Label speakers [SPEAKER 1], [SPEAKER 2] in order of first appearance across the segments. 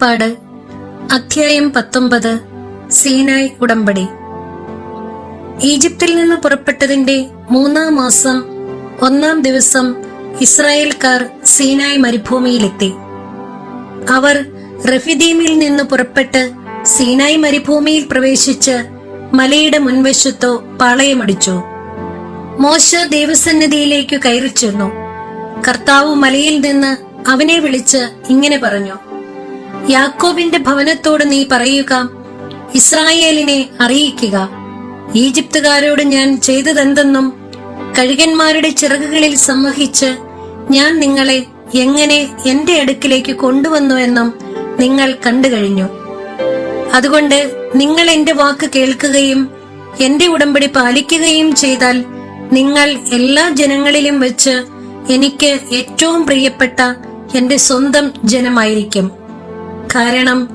[SPEAKER 1] പുറപ്പാട് അധ്യായം പത്തൊമ്പത് സീനായ് ഉടമ്പടി. ഈജിപ്തിൽ നിന്ന് പുറപ്പെട്ടതിന്റെ മൂന്നാം മാസം ഒന്നാം ദിവസം ഇസ്രായേൽക്കാർ സീനായ് മരുഭൂമിയിലെത്തി. അവർ റഫിദീമിൽ നിന്ന് പുറപ്പെട്ട് സീനായ് മരുഭൂമിയിൽ പ്രവേശിച്ച് മലയുടെ മുൻവശത്തോ പാളയമടിച്ചു. മോശ ദേവസന്നിധിയിലേക്ക് കയറി ചെന്നു കർത്താവ് മലയിൽ നിന്ന് അവനെ വിളിച്ച് ഇങ്ങനെ പറഞ്ഞു യാക്കോബിന്റെ ഭവനത്തോട് നീ പറയുക ഇസ്രായേലിനെ അറിയിക്കുക. ഈജിപ്തുകാരോട് ഞാൻ ചെയ്തതെന്തെന്നും കഴുകന്മാരുടെ ചിറകുകളിൽ സംവഹിച്ച് ഞാൻ നിങ്ങളെ എങ്ങനെ എന്റെ അടുക്കിലേക്ക് കൊണ്ടുവന്നുവെന്നും നിങ്ങൾ കണ്ടു കഴിഞ്ഞു. അതുകൊണ്ട് നിങ്ങൾ എന്റെ വാക്ക് കേൾക്കുകയും എന്റെ ഉടമ്പടി പാലിക്കുകയും ചെയ്താൽ നിങ്ങൾ എല്ലാ ജനങ്ങളിലും വെച്ച് എനിക്ക് ഏറ്റവും പ്രിയപ്പെട്ട എന്റെ സ്വന്തം ജനമായിരിക്കും. കാരണം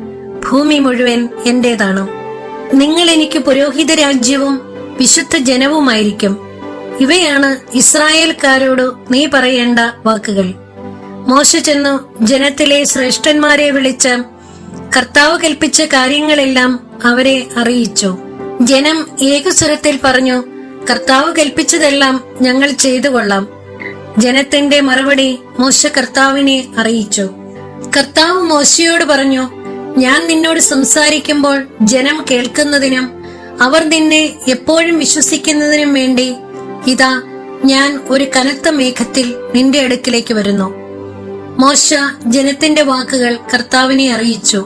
[SPEAKER 1] ഭൂമി മുഴുവൻ എന്റേതാണ്. നിങ്ങൾ എനിക്ക് പുരോഹിത രാജ്യവും വിശുദ്ധ ജനവുമായിരിക്കും. ഇവയാണ് ഇസ്രായേൽക്കാരോട് നീ പറയേണ്ട വാക്കുകൾ. മോശ ചെന്നു ജനത്തിലെ ശ്രേഷ്ഠന്മാരെ വിളിച്ച് കർത്താവ് കൽപ്പിച്ച കാര്യങ്ങളെല്ലാം അവരെ അറിയിച്ചു. ജനം ഏകസ്വരത്തിൽ പറഞ്ഞു കർത്താവ് കൽപ്പിച്ചതെല്ലാം ഞങ്ങൾ ചെയ്തു കൊള്ളാം ജനത്തിന്റെ മറുപടി മോശ കർത്താവിനെ അറിയിച്ചു. കർത്താവ് മോശയോട് പറഞ്ഞു ഞാൻ നിന്നോട് സംസാരിക്കുമ്പോൾ ജനം കേൾക്കുന്നതിനും അവർ നിന്നെ എപ്പോഴും വിശ്വസിക്കുന്നതിനും വേണ്ടി ഇതാ ഞാൻ ഒരു കനത്ത മേഘത്തിൽ നിന്റെ അടുക്കിലേക്ക് വരുന്നു. മോശ ജനത്തിന്റെ വാക്കുകൾ കർത്താവിനെ അറിയിച്ചു.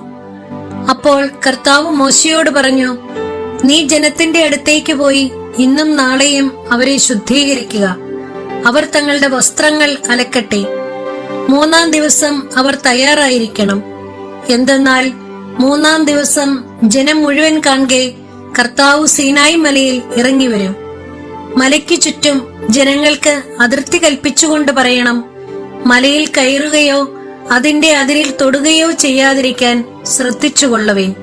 [SPEAKER 1] അപ്പോൾ കർത്താവ് മോശയോട് പറഞ്ഞു നീ ജനത്തിന്റെ അടുത്തേക്ക് പോയി ഇന്നും നാളെയും അവരെ ശുദ്ധീകരിക്കുക. അവർ തങ്ങളുടെ വസ്ത്രങ്ങൾ അലക്കട്ടെ. മൂന്നാം ദിവസം അവർ തയ്യാറായിരിക്കണം. എന്തെന്നാൽ മൂന്നാം ദിവസം ജനം മുഴുവൻ കാണെ കർത്താവ് സീനായി മലയിൽ ഇറങ്ങി വരും. മലയ്ക്ക് ചുറ്റും ജനങ്ങൾക്ക് അതിർത്തി കൽപ്പിച്ചുകൊണ്ട് പറയണം മലയിൽ കയറുകയോ അതിന്റെ അതിരിൽ തൊടുകയോ ചെയ്യാതിരിക്കാൻ ശ്രദ്ധിച്ചുകൊള്ളവേൻ.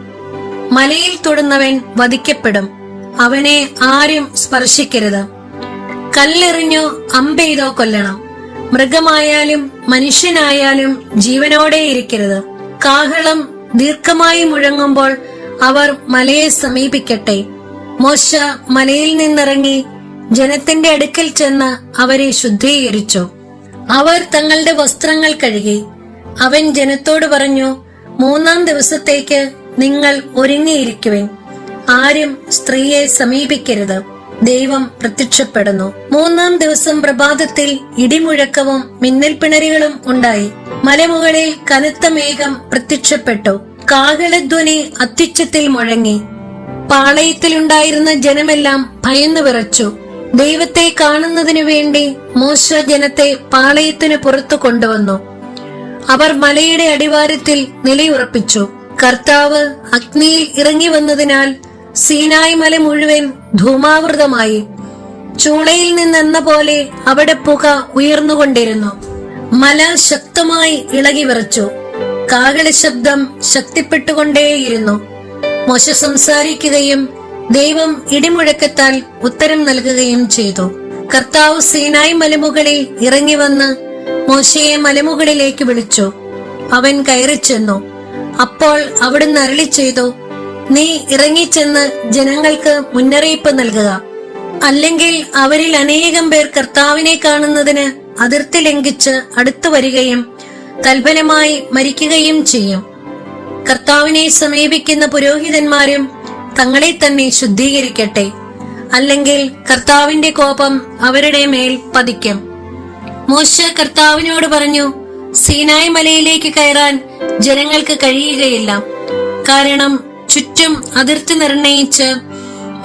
[SPEAKER 1] മലയിൽ തൊടുന്നവൻ വധിക്കപ്പെടും അവനെ ആരും സ്പർശിക്കരുത്. കല്ലെറിഞ്ഞോ അമ്പെയ്തോ കൊല്ലണം. മൃഗമായാലും മനുഷ്യനായാലും ജീവനോടെ ഇരിക്കരുത്. കാഹളം ദീർഘമായി മുഴങ്ങുമ്പോൾ അവർ മലയെ സമീപിക്കട്ടെ. മോശ മലയിൽ നിന്നിറങ്ങി ജനത്തിന്റെ അടുക്കൽ ചെന്ന് അവരെ ശുദ്ധീകരിച്ചു. അവർ തങ്ങളുടെ വസ്ത്രങ്ങൾ കഴുകി. അവൻ ജനത്തോട് പറഞ്ഞു മൂന്നാം ദിവസത്തേക്ക് നിങ്ങൾ ഒരുങ്ങിയിരിക്കുവിൻ. ആരും സ്ത്രീയെ സമീപിക്കരുത്. ദൈവം പ്രത്യക്ഷപ്പെടുന്നു. മൂന്നാം ദിവസം പ്രഭാതത്തിൽ ഇടിമുഴക്കവും മിന്നൽ പിണരുകളും ഉണ്ടായി. മലമുകളിൽ കനത്ത മേഘം പ്രത്യക്ഷപ്പെട്ടു. കാഹളധ്വനി അത്യുച്ചത്തിൽ മുഴങ്ങി. പാളയത്തിലുണ്ടായിരുന്ന ജനമെല്ലാം ഭയന്നു വിറച്ചു. ദൈവത്തെ കാണുന്നതിനു വേണ്ടി മോശ ജനത്തെ പാളയത്തിനു പുറത്തു കൊണ്ടുവന്നു. അവർ മലയുടെ അടിവാരത്തിൽ നിലയുറപ്പിച്ചു. കർത്താവ് അഗ്നിയിൽ ഇറങ്ങി വന്നതിനാൽ സീനായ് മല മുഴുവൻ ധൂമാവൃതമായി ചൂളയിൽ നിന്നെന്ന പോലെ അവിടെ പുക ഉയർന്നുകൊണ്ടിരുന്നു. മല ശക്തമായി ഇളകി വിറച്ചു. കാകളി ശബ്ദം ശക്തിപ്പെട്ടുകൊണ്ടേയിരുന്നു. മോശ സംസാരിക്കുകയും ദൈവം ഇടിമുഴക്കത്താൽ ഉത്തരം നൽകുകയും ചെയ്തു. കർത്താവ് സീനായ് മലമുകളിൽ ഇറങ്ങി വന്ന് മോശയെ മലമുകളിലേക്ക് വിളിച്ചു. അവൻ കയറി ചെന്നു അപ്പോൾ അവിടുന്ന് അരളി ചെയ്തു നീ ഇറങ്ങിച്ചെന്ന് ജനങ്ങൾക്ക് മുന്നറിയിപ്പ് നൽകുക. അല്ലെങ്കിൽ അവരിൽ അനേകം പേർ കർത്താവിനെ കാണുന്നതിന് അതിർത്തി ലംഘിച്ച് അടുത്തു വരികയും തൽഫലമായി മരിക്കുകയും ചെയ്യും. കർത്താവിനെ സമീപിക്കുന്ന പുരോഹിതന്മാരും തങ്ങളെ തന്നെ ശുദ്ധീകരിക്കട്ടെ. അല്ലെങ്കിൽ കർത്താവിന്റെ കോപം അവരുടെ മേൽ പതിക്കും. മോശ കർത്താവിനോട് പറഞ്ഞു സീനായ് മലയിലേക്ക് കയറാൻ ജനങ്ങൾക്ക് കഴിയുകയില്ല. കാരണം ചുറ്റും അതിർത്തി നിർണയിച്ച്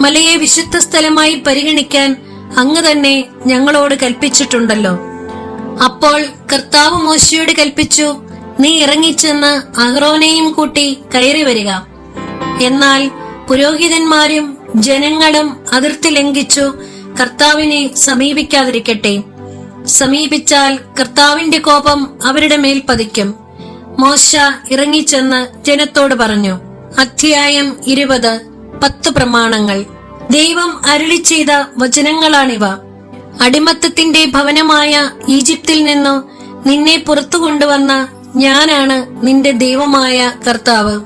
[SPEAKER 1] മലയെ വിശുദ്ധ സ്ഥലമായി പരിഗണിക്കാൻ അങ്ങ് തന്നെ ഞങ്ങളോട് കൽപ്പിച്ചിട്ടുണ്ടല്ലോ. അപ്പോൾ കർത്താവ് മോശയോട് കൽപ്പിച്ചു നീ ഇറങ്ങിച്ചെന്ന് അഹ്റോനെയും കൂട്ടി കയറി വരിക. എന്നാൽ പുരോഹിതന്മാരും ജനങ്ങളും അതിർത്തി ലംഘിച്ചു കർത്താവിനെ സമീപിക്കാതിരിക്കട്ടെ. സമീപിച്ചാൽ കർത്താവിന്റെ കോപം അവരുടെ മേൽ പതിക്കും. മോശ ഇറങ്ങിച്ചെന്ന് ജനത്തോട് പറഞ്ഞു അധ്യായം ഇരുപത്. പത്ത് പ്രമാണങ്ങൾ. ദൈവം അരുളി ചെയ്ത വചനങ്ങളാണിവ. അടിമത്തത്തിന്റെ ഭവനമായ ഈജിപ്തിൽ നിന്ന് നിന്നെ പുറത്തു കൊണ്ടുവന്ന ഞാനാണ് നിന്റെ ദൈവമായ കർത്താവ്.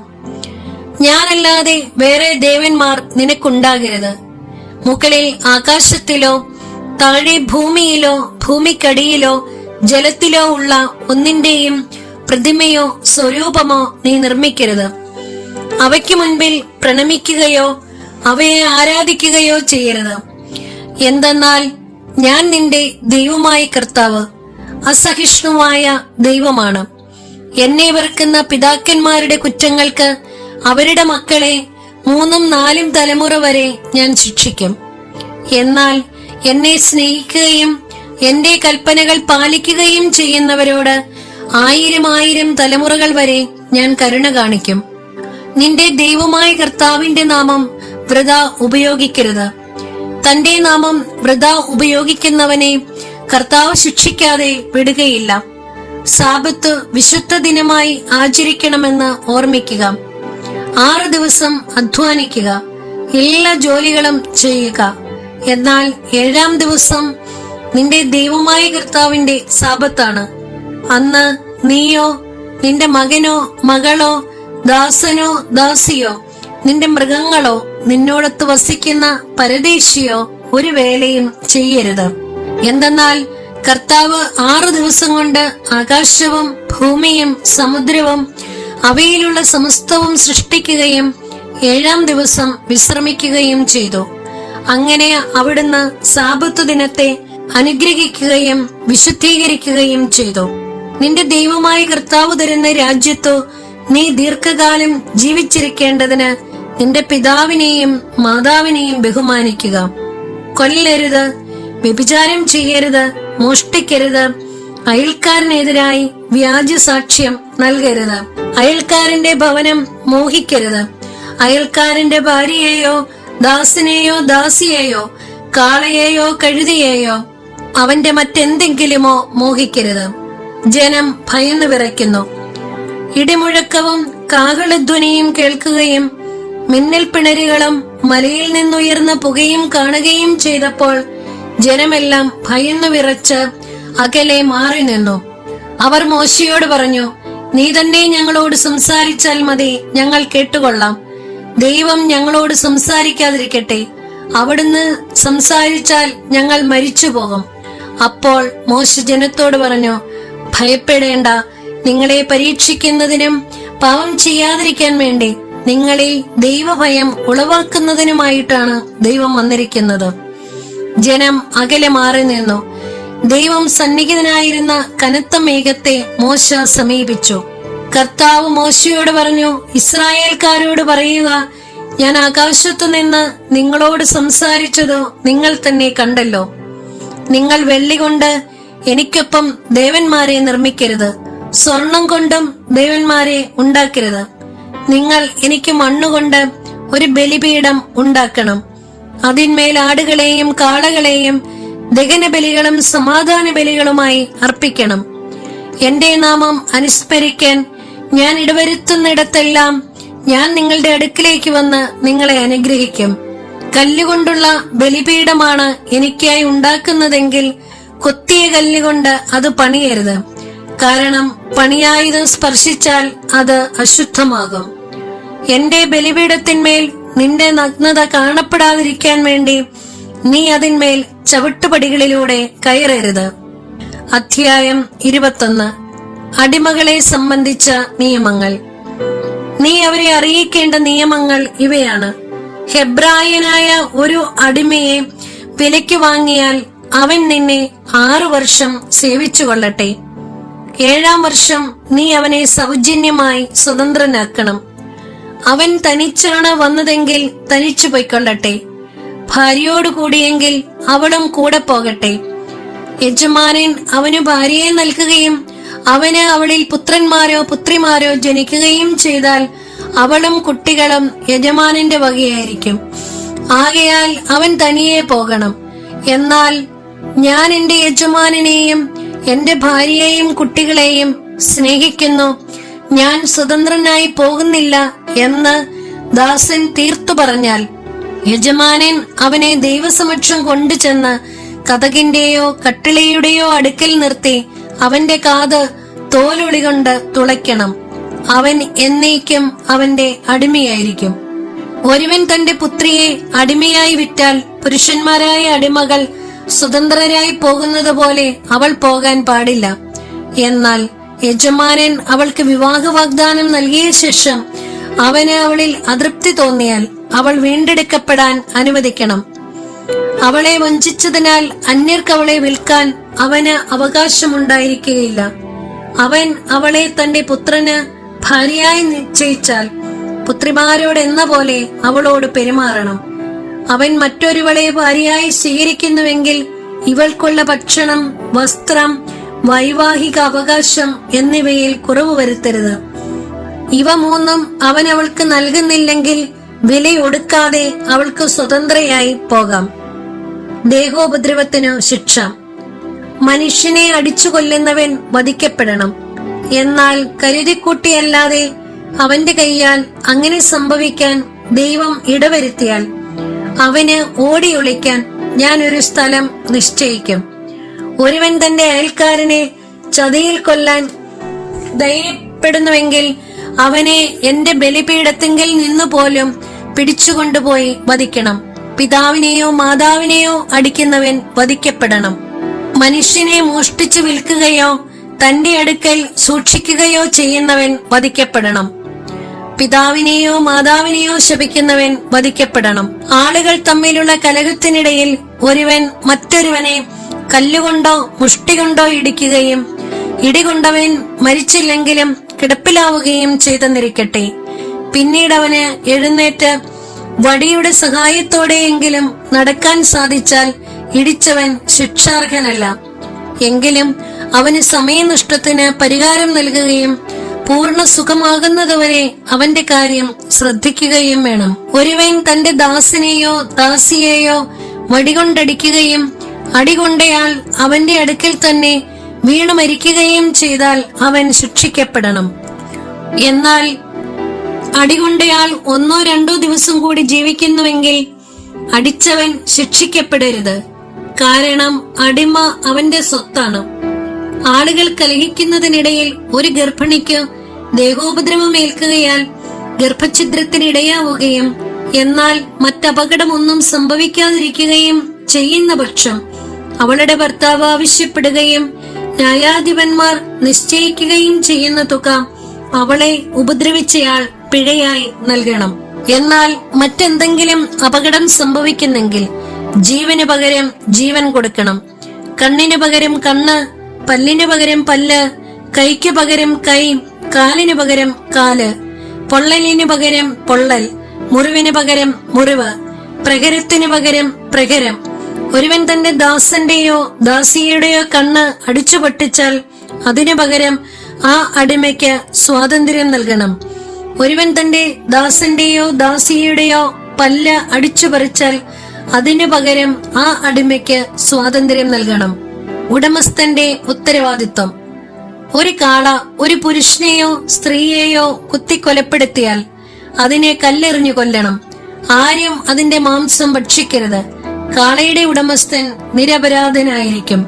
[SPEAKER 1] ഞാനല്ലാതെ വേറെ ദേവന്മാർ നിനക്കുണ്ടാകരുത്. മുകളിൽ ആകാശത്തിലോ താഴെ ഭൂമിയിലോ ഭൂമിക്കടിയിലോ ജലത്തിലോ ഉള്ള ഒന്നിന്റെയും പ്രതിമയോ സ്വരൂപമോ നീ നിർമ്മിക്കരുത്. അവയ്ക്ക് മുൻപിൽ പ്രണമിക്കുകയോ അവയെ ആരാധിക്കുകയോ ചെയ്യരുത്. എന്തെന്നാൽ ഞാൻ നിന്റെ ദൈവമായ കർത്താവ് അസഹിഷ്ണുവായ ദൈവമാണ്. എന്നെ വെറുക്കുന്ന പിതാക്കന്മാരുടെ കുറ്റങ്ങൾക്ക് അവരുടെ മക്കളെ മൂന്നും നാലും തലമുറ വരെ ഞാൻ ശിക്ഷിക്കും. എന്നാൽ എന്നെ സ്നേഹിക്കുകയും എന്റെ കൽപ്പനകൾ പാലിക്കുകയും ചെയ്യുന്നവരോട് ആയിരം ആയിരം തലമുറകൾ വരെ ഞാൻ കരുണ കാണിക്കും. നിന്റെ ദൈവമായ കർത്താവിന്റെ നാമം വൃത ഉപയോഗിക്കരുത്. തന്റെ നാമം വൃത ഉപയോഗിക്കുന്നവനെ കർത്താവ് ശിക്ഷിക്കാതെ വിടുകയില്ല. സാബത്ത് വിശുദ്ധ ദിനമായി ആചരിക്കണമെന്ന് ഓർമ്മിക്കുക. ആറ് ദിവസം അധ്വാനിക്കുക. എല്ലാ ജോലികളും ചെയ്യുക. എന്നാൽ ഏഴാം ദിവസം നിന്റെ ദൈവമായ കർത്താവിന്റെ സാപത്താണ് അന്ന് നീയോ നിന്റെ മകനോ മകളോ ദാസനോ ദാസിയോ നിന്റെ മൃഗങ്ങളോ നിന്നോടത്ത് വസിക്കുന്ന പരദേശിയോ ഒരു വേലയും ചെയ്യരുത്. എന്തെന്നാൽ കർത്താവ് ആറു ദിവസം കൊണ്ട് ആകാശവും ഭൂമിയും സമുദ്രവും അവയിലുള്ള സമസ്തവും സൃഷ്ടിക്കുകയും ഏഴാം ദിവസം വിശ്രമിക്കുകയും ചെയ്തു. അങ്ങനെ അവിടുന്ന് സാപത്തു ദിനത്തെ അനുഗ്രഹിക്കുകയും വിശുദ്ധീകരിക്കുകയും ചെയ്തു. നിന്റെ ദൈവമായ കർത്താവ് തരുന്ന രാജ്യത്തു നീ ദീർഘകാലം ജീവിച്ചിരിക്കേണ്ടതിന് നിന്റെ പിതാവിനെയും മാതാവിനെയും ബഹുമാനിക്കുക. കൊല്ലരുത് വ്യഭിചാരം ചെയ്യരുത് മോഷ്ടിക്കരുത്. അയൽക്കാരനെതിരായി വ്യാജ സാക്ഷ്യം നൽകരുത്. അയൽക്കാരന്റെ ഭവനം മോഹിക്കരുത്. അയൽക്കാരന്റെ ഭാര്യയെയോ ദാസിനെയോ ദാസിയെയോ കാളയെയോ കഴുതിയെയോ അവന്റെ മറ്റെന്തെങ്കിലുമോ മോഹിക്കരുത്. ജനം ഭയന്നു വിറയ്ക്കുന്നു. ഇടിമുഴക്കവും കാഹളധ്വനിയും കേൾക്കുകയും മിന്നൽ പിണരുകളും മലയിൽ നിന്നുയർന്ന പുകയും കാണുകയും ചെയ്തപ്പോൾ ജനമെല്ലാം ഭയന്നു വിറച്ച് അകലെ മാറി നിന്നു. അവർ മോശയോട് പറഞ്ഞു നീ തന്നെ ഞങ്ങളോട് സംസാരിച്ചാൽ മതി ഞങ്ങൾ കേട്ടുകൊള്ളാം. ദൈവം ഞങ്ങളോട് സംസാരിക്കാതിരിക്കട്ടെ. അവിടുന്ന് സംസാരിച്ചാൽ ഞങ്ങൾ മരിച്ചു പോകും അപ്പോൾ മോശ ജനത്തോട് പറഞ്ഞു ഭയപ്പെടേണ്ട നിങ്ങളെ പരീക്ഷിക്കുന്നതിനും പാവം ചെയ്യാതിരിക്കാൻ വേണ്ടി നിങ്ങളിൽ ദൈവഭയം ഉളവാക്കുന്നതിനുമായിട്ടാണ് ദൈവം വന്നിരിക്കുന്നത്. ജനം അകലെ മാറി നിന്നു. ദൈവം സന്നിഹിതനായിരുന്ന കനത്ത മേഘത്തെ മോശ സമീപിച്ചു. കർത്താവ് മോശയോട് പറഞ്ഞു ഇസ്രായേൽക്കാരോട് പറയുക ഞാൻ ആകാശത്തു നിന്ന് നിങ്ങളോട് സംസാരിച്ചതോ നിങ്ങൾ തന്നെ കണ്ടല്ലോ. നിങ്ങൾ വെള്ളി കൊണ്ട് എനിക്കൊപ്പം ദേവന്മാരെ നിർമ്മിക്കരുത്. സ്വർണം കൊണ്ടും ദേവന്മാരെ ഉണ്ടാക്കരുത്. നിങ്ങൾ എനിക്ക് മണ്ണുകൊണ്ട് ഒരു ബലിപീഠം ഉണ്ടാക്കണം. അതിന്മേൽ ആടുകളെയും കാളകളെയും ദഹന ബലികളും സമാധാന ബലികളുമായി അർപ്പിക്കണം. എന്റെ നാമം അനുസ്മരിക്കാൻ ഞാൻ ഇടവരുത്തുന്നിടത്തെല്ലാം ഞാൻ നിങ്ങളുടെ അടുക്കിലേക്ക് വന്ന് നിങ്ങളെ അനുഗ്രഹിക്കും. കല്ലുകൊണ്ടുള്ള ബലിപീഠമാണ് എനിക്കായി ഉണ്ടാക്കുന്നതെങ്കിൽ കൊത്തിയ കല്ലുകൊണ്ട് അത് പണിയരുത്. കാരണം പണിയായുധം സ്പർശിച്ചാൽ അത് അശുദ്ധമാകും. എന്റെ ബലിപീഠത്തിന്മേൽ നിന്റെ നഗ്നത കാണപ്പെടാതിരിക്കാൻ വേണ്ടി നീ അതിന്മേൽ ചവിട്ടുപടികളിലൂടെ കയറരുത്. അധ്യായം ഇരുപത്തൊന്ന്. അടിമകളെ സംബന്ധിച്ച നിയമങ്ങൾ. നീ അവരെ അറിയിക്കേണ്ട നിയമങ്ങൾ ഇവയാണ്. ഹെബ്രായനായ ഒരു അടിമയെ വിലയ്ക്ക് വാങ്ങിയാൽ അവൻ നിന്നെ ആറു വർഷം സേവിച്ചു കൊള്ളട്ടെ ഏഴാം വർഷം നീ അവനെ സൗജന്യമായി സ്വതന്ത്രനാക്കണം. അവൻ തനിച്ചാണ് വന്നതെങ്കിൽ തനിച്ചു പൊയ്ക്കൊള്ളട്ടെ. ഭാര്യയോട് കൂടിയെങ്കിൽ അവളും കൂടെ പോകട്ടെ. യജമാനൻ അവന് ഭാര്യയെ നൽകുകയും അവന് അവളിൽ പുത്രന്മാരോ പുത്രിമാരോ ജനിക്കുകയും ചെയ്താൽ അവളും കുട്ടികളും യജമാനന്റെ വകയായിരിക്കും. ആകയാൽ അവൻ തനിയെ പോകണം. എന്നാൽ ഞാൻ എന്റെ യജമാനനെയും എന്റെ ഭാര്യയെയും കുട്ടികളെയും സ്നേഹിക്കുന്നു. ഞാൻ സ്വതന്ത്രനായി പോകുന്നില്ല എന്ന് ദാസൻ തീർത്തു പറഞ്ഞാൽ യജമാനൻ അവനെ ദൈവസമക്ഷം കൊണ്ടുചെന്ന് കഥകിന്റെയോ കട്ടിളയുടെയോ അടുക്കൽ നിർത്തി അവന്റെ കാത് തോലുളി കൊണ്ട് തുളയ്ക്കണം. അവൻ എന്നേക്കും അവന്റെ അടിമയായിരിക്കും. ഒരുവൻ തന്റെ പുത്രിയെ അടിമയായി വിറ്റാൽ പുരുഷന്മാരായ അടിമകൾ സ്വതന്ത്രരായി പോകുന്നത് പോലെ അവൾ പോകാൻ പാടില്ല. എന്നാൽ യജമാനൻ അവൾക്ക് വിവാഹ വാഗ്ദാനം നൽകിയ ശേഷം അവന് അവളിൽ അതൃപ്തി തോന്നിയാൽ അവൾ വീണ്ടെടുക്കപ്പെടാൻ അനുവദിക്കണം. അവളെ വഞ്ചിച്ചതിനാൽ അന്യർക്ക് അവളെ വിൽക്കാൻ അവന് അവകാശമുണ്ടായിരിക്കുകയില്ല. അവൻ അവളെ തന്റെ പുത്രന് ഭാര്യയായി നിശ്ചയിച്ചാൽ പുത്രിമാരോട് എന്ന പോലെ അവളോട് പെരുമാറണം. അവൻ മറ്റൊരുവളെ ഭാര്യയായി സ്വീകരിക്കുന്നുവെങ്കിൽ ഇവൾക്കുള്ള ഭക്ഷണം വസ്ത്രം വൈവാഹിക അവകാശം എന്നിവയിൽ കുറവ് വരുത്തരുത്. ഇവ മൂന്നും അവൻ അവൾക്ക് നൽകുന്നില്ലെങ്കിൽ വിലയൊടുക്കാതെ അവൾക്ക് സ്വതന്ത്രയായി പോകാം. ദേഹോപദ്രവത്തിനു ശിക്ഷ. മനുഷ്യനെ അടിച്ചു കൊല്ലുന്നവൻ വധിക്കപ്പെടണം. എന്നാൽ കരുതിക്കൂട്ടിയല്ലാതെ അവന്റെ കൈയാൽ അങ്ങനെ സംഭവിക്കാൻ ദൈവം ഇടവരുത്തിയാൽ അവന് ഓടിയൊളിക്കാൻ ഞാൻ ഒരു സ്ഥലം നിശ്ചയിക്കും. ഒരുവൻ തന്റെ അയൽക്കാരനെ ചതിയിൽ കൊല്ലാൻ ധൈര്യപ്പെടുന്നുവെങ്കിൽ അവനെ എന്റെ ബലിപീഠത്തിങ്കിൽ നിന്നു പോലും പിടിച്ചുകൊണ്ടുപോയി വധിക്കണം. പിതാവിനെയോ മാതാവിനെയോ അടിക്കുന്നവൻ വധിക്കപ്പെടണം. മനുഷ്യനെ മോഷ്ടിച്ചു വിൽക്കുകയോ തന്റെ അടുക്കൽ സൂക്ഷിക്കുകയോ ചെയ്യുന്നവൻ വധിക്കപ്പെടണം. പിതാവിനെയോ മാതാവിനെയോ ശപിക്കുന്നവൻ വധിക്കപ്പെടണം. ആളുകൾ തമ്മിലുള്ള കലഹത്തിനിടയിൽ ഒരുവൻ മറ്റൊരുവനെ കല്ലുകൊണ്ടോ മുഷ്ടി കൊണ്ടോ ഇടിക്കുകയും ഇടികൊണ്ടവൻ മരിച്ചില്ലെങ്കിലും കിടപ്പിലാവുകയും ചെയ്തെന്നിരിക്കട്ടെ. പിന്നീട് അവന് എഴുന്നേറ്റ് വടിയുടെ സഹായത്തോടെയെങ്കിലും നടക്കാൻ സാധിച്ചാൽ ഇടിച്ചവൻ ശിക്ഷാർഹനല്ല. എങ്കിലും അവന് സമയനഷ്ടത്തിന് പരിഹാരം നൽകുകയും പൂർണ സുഖമാകുന്നതുവരെ അവന്റെ കാര്യം ശ്രദ്ധിക്കുകയും വേണം. ഒരുവൻ തന്റെ ദാസനെയോ ദാസിയെയോ വടികൊണ്ടടിക്കുകയും അടികൊണ്ടയാൽ അവന്റെ അടുക്കൽ തന്നെ വീണു മരിക്കുകയും ചെയ്താൽ അവൻ ശിക്ഷിക്കപ്പെടണം. എന്നാൽ അടികൊണ്ടയാൾ ഒന്നോ രണ്ടോ ദിവസം കൂടി ജീവിക്കുന്നുവെങ്കിൽ അടിച്ചവൻ ശിക്ഷിക്കപ്പെടരുത്. കാരണം അടിമ അവന്റെ സ്വത്താണ്. ആളുകൾ കലഹിക്കുന്നതിനിടയിൽ ഒരു ഗർഭിണിക്ക് ദേഹോപദ്രവം ഏൽക്കുകയാൽ ഗർഭഛിദ്രത്തിനിടയാവുകയും എന്നാൽ മറ്റപകടമൊന്നും സംഭവിക്കാതിരിക്കുകയും ചെയ്യുന്ന പക്ഷം അവളുടെ ഭർത്താവ് ആവശ്യപ്പെടുകയും ന്യായാധിപന്മാർ നിശ്ചയിക്കുകയും ചെയ്യുന്ന തുക അവളെ ഉപദ്രവിച്ചയാൾ പിഴയായി നൽകണം. എന്നാൽ മറ്റെന്തെങ്കിലും അപകടം സംഭവിക്കുന്നെങ്കിൽ ജീവന് പകരം ജീവൻ കൊടുക്കണം. കണ്ണിന് പകരം കണ്ണ് പല്ലിന് പകരം പല്ല് കൈക്ക് പകരം കൈ കാലിന് പകരം കാൽ പൊള്ളലിന് പകരം പൊള്ളൽ മുറിവിന് പകരം മുറിവ് പ്രകരത്തിന് പകരം പ്രകരം ഒരുവൻ തന്റെ ദാസന്റെയോ ദാസിയുടെയോ കണ്ണ് അടിച്ചു പൊട്ടിച്ചാൽ അതിനു പകരം ആ അടിമയ്ക്ക് സ്വാതന്ത്ര്യം നൽകണം. ഒരുവൻ തന്റെ ദാസന്റെയോ ദാസിയുടെയോ പല്ല് അടിച്ചു പറിച്ചാൽ അതിനു പകരം ആ അടിമയ്ക്ക് സ്വാതന്ത്ര്യം നൽകണം. ഉടമസ്ഥന്റെ ഉത്തരവാദിത്വം. ഒരു കാള ഒരു പുരുഷനെയോ സ്ത്രീയെയോ കുത്തിക്കൊലപ്പെടുത്തിയാൽ അതിനെ കല്ലെറിഞ്ഞു കൊല്ലണം. ആരും അതിന്റെ മാംസം ഭക്ഷിക്കരുത്. കാളയുടെ ഉടമസ്ഥൻ നിരപരാധനായിരിക്കും.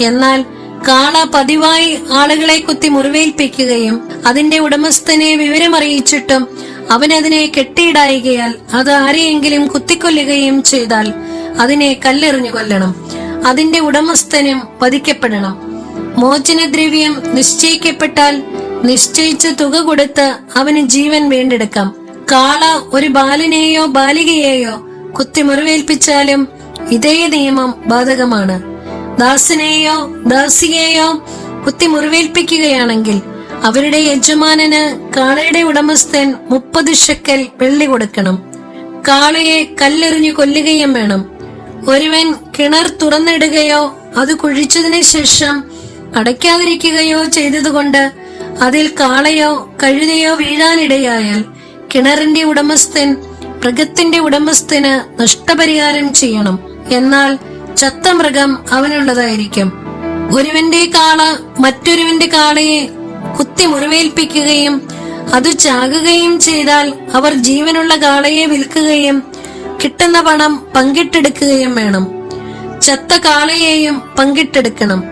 [SPEAKER 1] എന്നാൽ കാള പതിവായി ആളുകളെ കുത്തി മുറിവേൽപ്പിക്കുകയും അതിന്റെ ഉടമസ്ഥനെ വിവരമറിയിച്ചിട്ടും അവനതിനെ കെട്ടിയിടായികയാൽ അത് ആരെയെങ്കിലും കുത്തിക്കൊല്ലുകയും ചെയ്താൽ അതിനെ കല്ലെറിഞ്ഞു കൊല്ലണം. അതിന്റെ ഉടമസ്ഥനും വധിക്കപ്പെടണം മോചനദ്രവ്യം നിശ്ചയിക്കപ്പെട്ടാൽ നിശ്ചയിച്ച തുക കൊടുത്ത് അവന് ജീവൻ വീണ്ടെടുക്കാം. കാള ഒരു ബാലനെയോ ബാലികയെയോ കുത്തി മുറിവേൽപ്പിച്ചാലും ഇതേ നിയമം ബാധകമാണ്. ദാസനെയോ ദാസിയെയോ കുത്തി മുറിവേൽപ്പിക്കുകയാണെങ്കിൽ അവരുടെ യജമാനന് കാളയുടെ ഉടമസ്ഥൻ മുപ്പത് ഷെക്കൽ വെള്ളി കൊടുക്കണം. കാളയെ കല്ലെറിഞ്ഞു കൊല്ലുകയും വേണം. ഒരുവൻ കിണർ തുറന്നിടുകയോ അത് കുഴിച്ചതിന് ശേഷം അടയ്ക്കാതിരിക്കുകയോ ചെയ്തതുകൊണ്ട് അതിൽ കാളയോ കഴുതയോ വീഴാനിടയായാൽ കിണറിന്റെ ഉടമസ്ഥൻ മൃഗത്തിന്റെ ഉടമസ്ഥന് നഷ്ടപരിഹാരം ചെയ്യണം. എന്നാൽ ചത്ത മൃഗം അവനുള്ളതായിരിക്കും. ഒരുവന്റെ കാള മറ്റൊരുവന്റെ കാളയെ കുത്തി മുറിവേൽപ്പിക്കുകയും അത് ചാകുകയും ചെയ്താൽ അവർ ജീവനുള്ള കാളയെ വിൽക്കുകയും കിട്ടുന്ന പണം പങ്കിട്ടെടുക്കുകയും വേണം. ചത്ത കാളയെയും പങ്കിട്ടെടുക്കണം.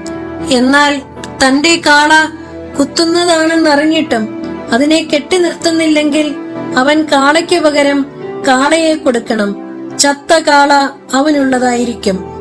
[SPEAKER 1] എന്നാൽ തന്റെ കാള കുത്തുന്നതാണെന്നറിഞ്ഞിട്ടും അതിനെ കെട്ടി നിർത്തുന്നില്ലെങ്കിൽ അവൻ കാളയ്ക്ക് പകരം കാളയെ കൊടുക്കണം. ചത്ത കാള അവനുള്ളതായിരിക്കും.